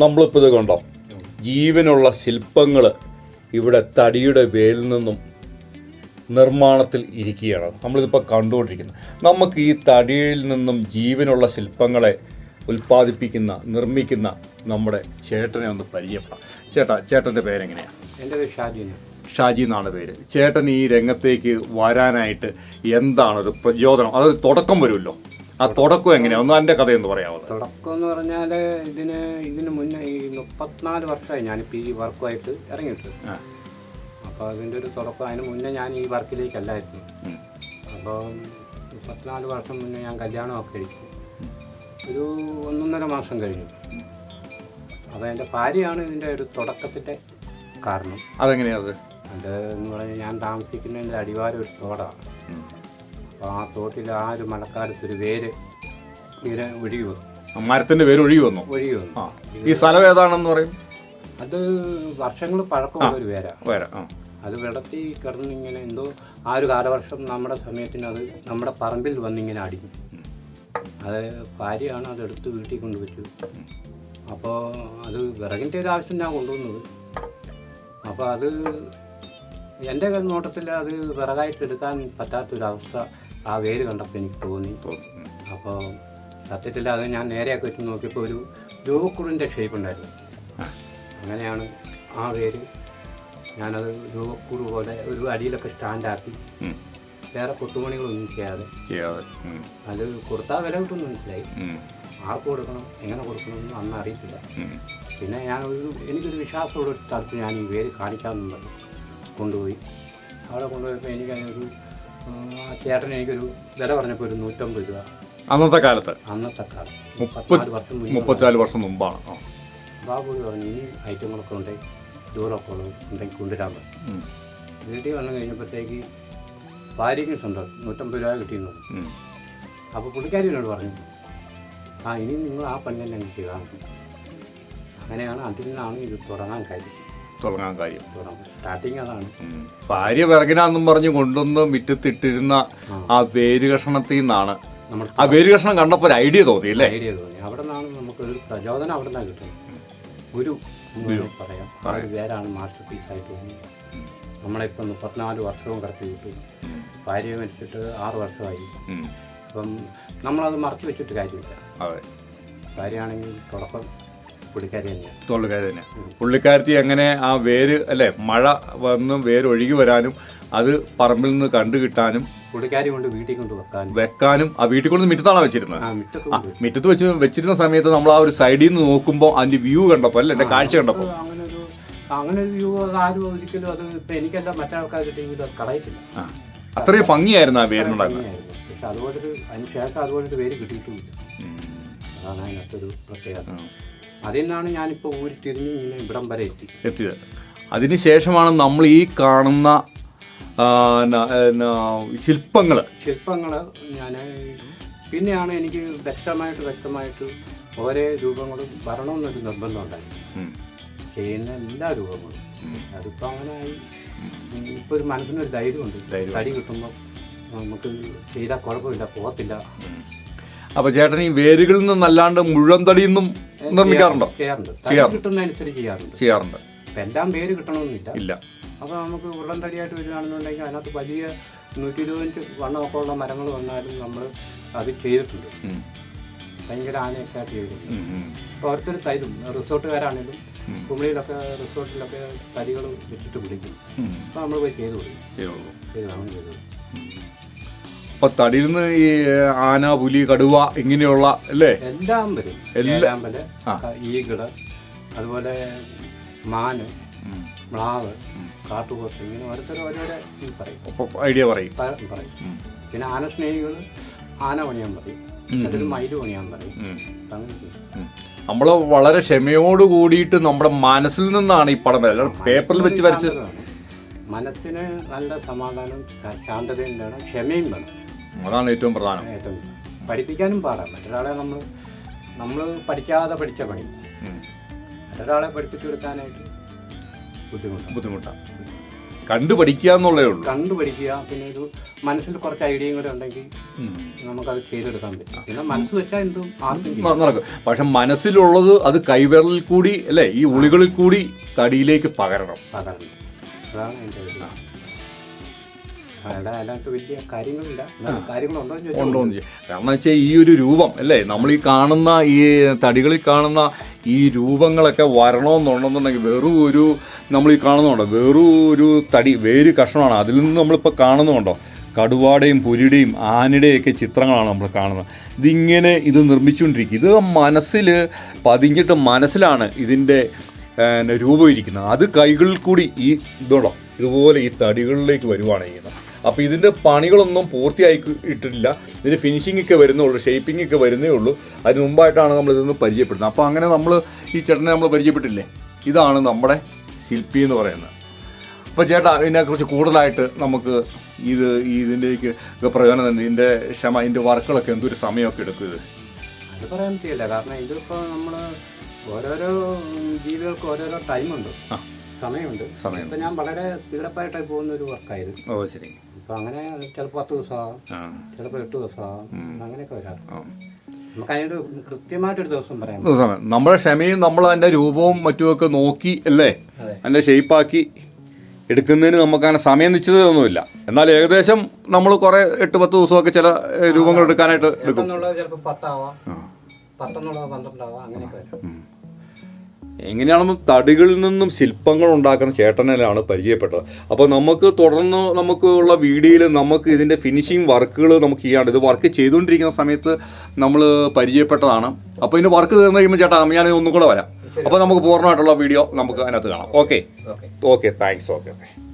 നമ്മളിപ്പോൾ ഇത് കണ്ടോ? ജീവനുള്ള ശില്പങ്ങൾ ഇവിടെ തടിയുടെ വേലിൽ നിന്നും നിർമ്മാണത്തിൽ ഇരിക്കുകയാണ്. നമ്മളിതിപ്പോൾ കണ്ടുകൊണ്ടിരിക്കുന്നത്. നമുക്ക് ഈ തടിയിൽ നിന്നും ജീവനുള്ള ശില്പങ്ങളെ ഉൽപ്പാദിപ്പിക്കുന്ന നിർമ്മിക്കുന്ന നമ്മുടെ ചേട്ടനെ ഒന്ന് പരിചയപ്പെടാം. ചേട്ടാ ചേട്ടന്റെ പേരെങ്ങനെയാണ് എന്റെ പേര് ഷാജി ഷാജി എന്നാണ് പേര്. ചേട്ടൻ ഈ രംഗത്തേക്ക് വരാനായിട്ട് എന്താണ് ഒരു പ്രചോദനം? അതൊരു തുടക്കം വരുമല്ലോ. ആ തുടക്കം എങ്ങനെയാണ് ഒന്ന് കഥ എന്ന് പറയാമോ തുടക്കം എന്ന് പറഞ്ഞാൽ ഇതിന് ഇതിന് മുന്നേ ഈ മുപ്പത്തിനാല് വർഷമായി ഞാനിപ്പോൾ ഈ വർക്കുമായിട്ട് ഇറങ്ങിയിട്ട്. അപ്പൊ അപ്പോൾ അതിന്റെ ഒരു തുടക്കം അതിന് മുന്നേ ഞാൻ ഈ വർക്കിലേക്കല്ലായിരുന്നു. അപ്പൊ അപ്പോൾ മുപ്പത്തിനാല് വർഷം മുന്നേ ഞാൻ കല്യാണമൊക്കെ കഴിച്ചു. ഒരു ഒന്നൊന്നര മാസം കഴിഞ്ഞു. അപ്പോൾ എന്റെ ഭാര്യയാണ് ഇതിന്റെ ഒരു തുടക്കത്തിന്റെ കാരണം. അതെങ്ങനെയാ അത്? അത് എന്ന് പറഞ്ഞാൽ ഞാൻ താമസിക്കുന്നതിന്റെ അടിവാരം ഒരു തോടാണ്. അപ്പോൾ ആ തോട്ടിൽ ആ ഒരു മഴക്കാലത്ത് ഒരു വേര് ഇങ്ങനെ ഒഴുകി വന്നു. മരത്തിന്റെ പേര് ഒഴുകി വന്നു. ഒഴുകി വന്നു. ആ ഈ സ്ഥലം ഏതാണെന്ന് പറയും? അത് വർഷങ്ങൾ പഴക്കമുള്ള ഒരു വേരാ. വേറെ ആ. അത് വെള്ളത്തിൽ കിടന്ന് ഇങ്ങനെ എന്തോ ആ ഒരു കാലവർഷം നമ്മുടെ സമയത്തിന് അത് നമ്മുടെ പറമ്പിൽ വന്നിങ്ങനെ അടിക്കും അത് ഭാര്യയാണ് അതെടുത്ത് വീട്ടിൽ കൊണ്ടുവച്ചു അപ്പോൾ അത് വിറകിന്റെ ഒരു ആവശ്യം ഞാൻ കൊണ്ടുവന്നത്. അപ്പോൾ അത് എന്റെ നോട്ടത്തിൽ അത് വിറകായിട്ട് എടുക്കാൻ പറ്റാത്തൊരവസ്ഥ ആ വേര് കണ്ടപ്പോൾ എനിക്ക് തോന്നി. അപ്പോൾ സത്യത്തിൽ അത് ഞാൻ നേരെയൊക്കെ വെച്ച് നോക്കിയപ്പോൾ ഒരു രൂപക്കുറിന്റെ ഷേപ്പ് ഉണ്ടായിരുന്നു. അങ്ങനെയാണ് ആ വേര് ഞാനത് രൂപക്കുറു പോലെ ഒരു അടിയിലൊക്കെ സ്റ്റാൻഡാക്കി. വേറെ കൊത്തുപണികളൊന്നും ചെയ്യാതെ. അത് കൊടുത്താൽ വില കിട്ടുമെന്ന് മനസ്സിലായി. ആർക്ക് കൊടുക്കണം എങ്ങനെ കൊടുക്കണമെന്ന് അന്ന് അറിയത്തില്ല. പിന്നെ ഞാൻ ഒരു എനിക്കൊരു വിശ്വാസമുള്ള ഒരു സ്ഥലത്ത് ഞാൻ ഈ വേര് കാണിക്കാമെന്നുണ്ടല്ലോ കൊണ്ടുപോയി. അവിടെ കൊണ്ടുപോയപ്പോൾ എനിക്ക് അതിനൊരു ഉം, ആ ചേട്ടൻ എനിക്കൊരു വില പറഞ്ഞപ്പോൾ ഒരു നൂറ്റമ്പത് രൂപ. അന്നത്തെ കാലത്ത്? അന്നത്തെ കാലം മുപ്പത്തിനാല് വർഷം മുപ്പത്തിനാല് വർഷം മുമ്പാണ്. ബാബു പറഞ്ഞു ഈ ഐറ്റങ്ങളൊക്കെ ഉണ്ടെങ്കിൽ ഉള്ളത് ഉണ്ടെങ്കിൽ കൊണ്ടുവരാൻ പറ്റും. വീട്ടിൽ വന്നു കഴിഞ്ഞപ്പോഴത്തേക്ക് ഭാര്യയ്ക്കും സ്വന്തം നൂറ്റമ്പത് രൂപ കിട്ടിയെന്നു അപ്പോൾ പുള്ളിക്കാരി എന്നോട് പറഞ്ഞു ആ ഇനി നിങ്ങൾ ആ പണി തന്നെ അങ്ങനെയാണ് അതിൽ നിന്നാണ് ഇത് തുടങ്ങാൻ കാര്യം തുടങ്ങാൻ കാര്യം സ്റ്റാർട്ടിങ് അതാണ്. ഭാര്യ വിറകിനാന്നും പറഞ്ഞ് കൊണ്ടുവന്ന് മിറ്റത്തിട്ടിരുന്ന ആ. വേര് കഷണത്തിൽ നിന്നാണ് നമ്മൾ ആ വേര് കഷണം കണ്ടപ്പോൾ ഒരു ഐഡിയ തോന്നി അല്ലേ? ഐഡിയ തോന്നി. അവിടെ നിന്നാണ് നമുക്കൊരു പ്രചോദനം അവിടെ നിന്നാണ് കിട്ടുന്നത്. ഒരു പറയാം. ആ ഒരു പേരാണ് മാസ്റ്റർ പീസായിട്ട് തോന്നിയത് നമ്മളിപ്പം മുപ്പത്തിനാല് വർഷവും കടത്തി വിട്ടു. ഭാര്യ മരിച്ചിട്ട് ആറ് വർഷമായി. അപ്പം നമ്മളത് മറച്ചു വെച്ചിട്ട് കാര്യമില്ല. ഭാര്യയാണെങ്കിൽ തുടക്കം പുള്ളിക്കാരി തന്നെയാണ് തന്നെ പുള്ളിക്കാരത്തി എങ്ങനെ ആ വേര് അല്ലേ മഴ വന്ന് വേര് ഒഴുകി വരാനും അത് പറമ്പിൽ നിന്ന് കണ്ടു കിട്ടാനും പുള്ളിക്കാരി കൊണ്ട് വീട്ടിൽ കൊണ്ട് വെക്കാനും. വെക്കാനും ആ വീട്ടിൽ കൊണ്ട് മിറ്റത്താണ് വെച്ചിരുന്നത്? ആ മിറ്റത്ത് വെച്ച്. വെച്ചിരുന്ന സമയത്ത് നമ്മൾ ആ ഒരു സൈഡിൽ നിന്ന് നോക്കുമ്പോൾ അതിന്റെ വ്യൂ കണ്ടപ്പോൾ അല്ലേ എന്റെ കാഴ്ച കണ്ടപ്പോൾ. അങ്ങനെ ഒരു അങ്ങനെ ഒരു വ്യൂ ആരും ഒരിക്കലും അത് ഇപ്പം എനിക്കല്ല മറ്റാൾക്കാരുടെ കിട്ടിയെങ്കിലും അത് കളയത്തില്ല. അത്രയും ഭംഗിയായിരുന്നു ആ വേരിനോട്. പക്ഷെ അതുപോലൊരു അതിന് ശേഷം അതുപോലൊരു പേര് കിട്ടിയിട്ടുമില്ല അതാണ് അതിനകത്തൊരു പ്രത്യേകത. അതിൽ നിന്നാണ് ഞാനിപ്പോൾ ഊരിത്തിരിഞ്ഞ് ഇങ്ങനെ ഇവിടം വരെ എത്തി. എത്തിയത്. അതിനുശേഷമാണ് നമ്മൾ ഈ കാണുന്ന ശില്പങ്ങൾ ശില്പങ്ങൾ ഞാൻ പിന്നെയാണ് എനിക്ക് വ്യക്തമായിട്ട് വ്യക്തമായിട്ട് ഓരോ രൂപങ്ങളും വരണമെന്നൊരു നിർബന്ധം ഉണ്ടായി. ചെയ്യുന്ന എല്ലാ രൂപങ്ങളും. അതിപ്പോൾ അങ്ങനെ ആയി ഇപ്പോൾ ഒരു മനസ്സിനൊരു ധൈര്യമുണ്ട്. ധൈര്യം. തടി കിട്ടുമ്പോൾ നമുക്ക് ചെയ്താൽ കുഴപ്പമില്ല പോകത്തില്ല. അപ്പൊ ചേട്ടൻ ഈ വേരുകളിൽ നിന്നല്ലാണ്ട് മുഴുവൻ തടിയിൽ നിന്നും നിർമ്മിക്കാറുണ്ടോ. കിട്ടുന്നതനുസരിച്ച് ചെയ്യാറുണ്ട്. ചെയ്യാറുണ്ട്. അപ്പം എല്ലാം പേര് കിട്ടണമെന്നില്ല. ഇല്ല. അപ്പോൾ നമുക്ക് ഉരുളൻ തടിയായിട്ട് വരികയാണെന്നുണ്ടെങ്കിൽ അതിനകത്ത് വലിയ നൂറ്റി ഇരുപത്തഞ്ച് വണ്ണമൊക്കെ ഉള്ള മരങ്ങൾ വന്നാലും നമ്മൾ അത് ചെയ്തിട്ടുണ്ട്. ഭയങ്കര ആനയൊക്കെ ആയിട്ട് ചെയ്തിട്ടുണ്ട്. അപ്പോൾ ഓരോരുത്തർ തരും റിസോർട്ടുകാരാണെങ്കിലും. കുമളിയിലൊക്കെ റിസോർട്ടിലൊക്കെ തടികൾ വെച്ചിട്ട് പിടിക്കും. അപ്പോൾ നമ്മൾ പോയി ചെയ്ത് കൊടുക്കും. ചെയ്തു ചെയ്ത് അപ്പൊ തടിയിൽ നിന്ന് ഈ ആന പുലി കടുവ ഇങ്ങനെയുള്ള അല്ലേ? എല്ലാം വരും. എല്ലാം. ഈകൾ അതുപോലെ മാന്. മ്ലാവ് കാട്ടുപോത്ത് ഇങ്ങനെ ഓരോരുത്തർ ഓരോരോ പറയും. ഐഡിയ പറയും. പറയും. പിന്നെ ആന സ്നേഹികൾ ആന പണിയാൻ പറയും. എന്നിട്ടൊരു മയിൽ പണിയാൻ പറയും. അങ്ങനെ. നമ്മൾ വളരെ ക്ഷമയോട് കൂടിയിട്ട് നമ്മുടെ മനസ്സിൽ നിന്നാണ് ഈ പടം വരത് പേപ്പറിൽ വെച്ച് വരച്ച് മനസ്സിന് നല്ല സമാധാനം ശാന്തതയും വേണം ക്ഷമയും വേണം. അതാണ് ഏറ്റവും പ്രധാനം. ഏറ്റവും പഠിപ്പിക്കാനും പാടാം. മറ്റൊരാളെ നമ്മൾ നമ്മൾ പഠിക്കാതെ പഠിച്ച പണി. മറ്റൊരാളെ പഠിപ്പിച്ചു കൊടുക്കാനായിട്ട് ബുദ്ധിമുട്ടാണ് ബുദ്ധിമുട്ടാണ് കണ്ടു പഠിക്കുക എന്നുള്ളേ ഉള്ളൂ. കണ്ടുപഠിക്കുക പിന്നെ ഒരു മനസ്സിൽ കുറച്ച് ഐഡിയയും കൂടെ ഉണ്ടെങ്കിൽ നമുക്കത് ചെയ്തെടുക്കാൻ പറ്റും. പിന്നെ മനസ്സ് വെച്ചാൽ എന്തും നടക്കും. പക്ഷെ മനസ്സിലുള്ളത് അത് കൈവിരലിൽ കൂടി അല്ലേ ഈ ഉളികളിൽ കൂടി തടിയിലേക്ക് പകരണം. പകരണം. അതാണ് എന്റെ അതിനകത്ത് വലിയ കാര്യങ്ങളില്ല. കാര്യങ്ങളുണ്ടോ ചോദിച്ചാൽ ഉണ്ടോ എന്ന്. കാരണം വെച്ചാൽ ഈ ഒരു രൂപം അല്ലേ? നമ്മൾ ഈ കാണുന്ന ഈ തടികളിൽ കാണുന്ന ഈ രൂപങ്ങളൊക്കെ വരണമെന്നുണ്ടെന്നുണ്ടെങ്കിൽ വെറും ഒരു നമ്മൾ ഈ കാണുന്നുണ്ടോ വെറും ഒരു തടി വേര് കഷ്ണമാണ്. അതിൽ നിന്ന് നമ്മളിപ്പോൾ കാണുന്നുണ്ടോ കടുവാടയും പുലിയുടെയും ആനയുടെയും ഒക്കെ ചിത്രങ്ങളാണ് നമ്മൾ കാണുന്നത്. ഇതിങ്ങനെ ഇത് നിർമ്മിച്ചുകൊണ്ടിരിക്കും ഇത് മനസ്സിൽ പതിഞ്ഞിട്ട് മനസ്സിലാണ് ഇതിന്റെ രൂപം ഇരിക്കുന്നത്. അത് കൈകളിൽ കൂടി ഈ ഇതോടോ ഇതുപോലെ ഈ തടികളിലേക്ക് വരുവാണ് ചെയ്യുന്നത്. അപ്പോൾ ഇതിന്റെ പണികളൊന്നും പൂർത്തിയായി ഇട്ടിട്ടില്ല. ഇതിന് ഫിനിഷിംഗ് ഒക്കെ വരുന്നേ ഉള്ളൂ ഷേപ്പിംഗ് ഒക്കെ വരുന്നേ ഉള്ളൂ. അതിന് മുമ്പായിട്ടാണ് നമ്മൾ ഇതൊന്ന് പരിചയപ്പെടുന്നത് അപ്പോൾ അങ്ങനെ നമ്മൾ ഈ ചേട്ടനെ നമ്മൾ പരിചയപ്പെട്ടില്ലേ? ഇതാണ് നമ്മുടെ ശില്പി എന്ന് പറയുന്നത്. അപ്പോൾ ചേട്ടാ ഇതിനെക്കുറിച്ച് കൂടുതലായിട്ട് നമുക്ക് ഇത് ഇതിന്റെക്ക് ഒക്കെ പ്രയോജനം തന്നെ ഇതിന്റെ ക്ഷമ ഇതിന്റെ വർക്കുകളൊക്കെ എന്തൊരു സമയമൊക്കെ എടുക്കും ഇത്? അത് പറയാൻ പറ്റില്ല കാരണം ഇതിപ്പോൾ നമ്മൾ ഓരോരോ ജീവികൾക്ക് ഓരോരോ ടൈമുണ്ട് സമയമുണ്ട്. സമയം ഇപ്പം ഞാൻ വളരെ സ്പീഡപ്പായിട്ടായി പോകുന്ന ഒരു വർക്കായിരുന്നു ഓ ശരി. ഇപ്പം അങ്ങനെ ചിലപ്പോൾ പത്ത് ദിവസമാകാം ചിലപ്പോൾ എട്ട് ദിവസമാകാം അങ്ങനെയൊക്കെ വരാം നമ്മുടെ ക്ഷമയും നമ്മൾ അതിന്റെ രൂപവും മറ്റുമൊക്കെ നോക്കി അല്ലേ? അതിന്റെ അതിന്റെ ഷേപ്പാക്കി എടുക്കുന്നതിന് നമുക്ക് അങ്ങനെ സമയം നിശ്ചിതമൊന്നുമില്ല എന്നാൽ ഏകദേശം നമ്മൾ കുറേ എട്ട് പത്ത് ദിവസമൊക്കെ ചില രൂപങ്ങൾ എടുക്കാനായിട്ട് എടുക്കും. പത്താവാം. പത്തെന്നുള്ളത് പന്ത്രണ്ടാവാം. അങ്ങനെയൊക്കെ വരാം. എങ്ങനെയാണെന്ന് തടികളിൽ നിന്നും ശില്പങ്ങൾ ഉണ്ടാക്കുന്ന ചേട്ടനിലാണ് പരിചയപ്പെട്ടത്. അപ്പോൾ നമുക്ക് തുടർന്ന് നമുക്ക് ഉള്ള വീഡിയോയിൽ നമുക്ക് ഇതിന്റെ ഫിനിഷിങ് വർക്കുകൾ നമുക്ക് ചെയ്യാണ്ട് ഇത് വർക്ക് ചെയ്തുകൊണ്ടിരിക്കുന്ന സമയത്ത് നമ്മൾ പരിചയപ്പെട്ടതാണ്. അപ്പോൾ ഇതിന്റെ വർക്ക് തീർന്നു കഴിയുമ്പോൾ ചേട്ടാ ഞാൻ ഒന്നും കൂടെ വരാം. അപ്പോൾ നമുക്ക് പൂർണമായിട്ടുള്ള വീഡിയോ നമുക്ക് അതിനകത്ത് കാണാം. Okay okay okay thanks okay okay